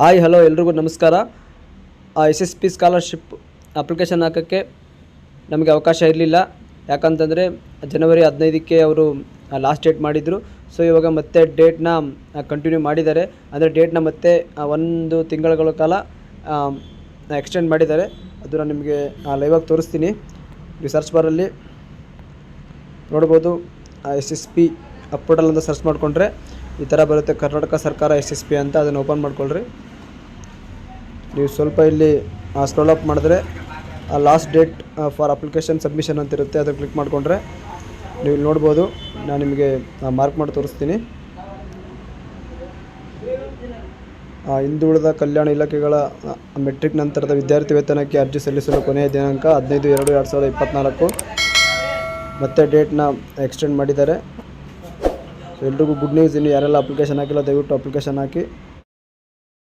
Hi hello ಎಲ್ರಿಗೂ ನಮಸ್ಕಾರ. S S P scholarship application ಹಾಕೋಕ್ಕೆ ನಮಗೆ ಅವಕಾಶ ಇರಲಿಲ್ಲ. ಯಾಕಂತಂದರೆ ಜನವರಿ ಹದಿನೈದಕ್ಕೆ ಅವರು ಲಾಸ್ಟ್ ಡೇಟ್ ಮಾಡಿದರು. ಸೊ ಇವಾಗ ಮತ್ತೆ ಡೇಟ್ನ ಕಂಟಿನ್ಯೂ ಮಾಡಿದ್ದಾರೆ. ಅಂದರೆ ಡೇಟ್ನ ಮತ್ತೆ ಒಂದು ತಿಂಗಳುಗಳ ಕಾಲ ಎಕ್ಸ್ಟೆಂಡ್ ಮಾಡಿದ್ದಾರೆ. ಅದನ್ನು ನಾನು ನಿಮಗೆ ಲೈವಾಗಿ ತೋರಿಸ್ತೀನಿ. ನೀವು ಸರ್ಚ್ ಬಾರಲ್ಲಿ ನೋಡ್ಬೋದು ಎಸ್ ಎಸ್ ಪಿ ಪೋರ್ಟಲ್ ಅಂತ ಸರ್ಚ್ ಮಾಡಿಕೊಂಡ್ರೆ ಈ ಥರ ಬರುತ್ತೆ. ಕರ್ನಾಟಕ ಸರ್ಕಾರ ಎಸ್ ಎಸ್ ಪಿ ಅಂತ ಅದನ್ನು ಓಪನ್ ಮಾಡ್ಕೊಳ್ರಿ. ನೀವು ಸ್ವಲ್ಪ ಇಲ್ಲಿ ಸ್ಕ್ರೋಲ್ ಅಪ್ ಮಾಡಿದ್ರೆ, ಆ last date for application submission ಅಂತ ಇರುತ್ತೆ, ಅದನ್ನು ಕ್ಲಿಕ್ ಮಾಡಿಕೊಂಡ್ರೆ ನೀವು ಇಲ್ಲಿ ನೋಡ್ಬೋದು. ನಾನು ನಿಮಗೆ ಮಾರ್ಕ್ ಮಾಡಿ ತೋರಿಸ್ತೀನಿ. ಹಿಂದುಳಿದ ಕಲ್ಯಾಣ ಇಲಾಖೆಗಳ ಮೆಟ್ರಿಕ್ ನಂತರದ ವಿದ್ಯಾರ್ಥಿ ವೇತನಕ್ಕೆ ಅರ್ಜಿ ಸಲ್ಲಿಸಲು ಕೊನೆಯ ದಿನಾಂಕ ಹದಿನೈದು ಎರಡು ಎರಡು ಸಾವಿರದ ಇಪ್ಪತ್ತ್ನಾಲ್ಕು ಮತ್ತೆ ಡೇಟ್ನ ಎಕ್ಸ್ಟೆಂಡ್ ಮಾಡಿದ್ದಾರೆ. ಎಲ್ರಿಗೂ ಗುಡ್ ನ್ಯೂಸ್ ಇನ್ನು ಯಾರೆಲ್ಲ ಅಪ್ಲಿಕೇಶನ್ ಹಾಕಿಲ್ಲ, ದಯವಿಟ್ಟು ಅಪ್ಲಿಕೇಶನ್ ಹಾಕಿ.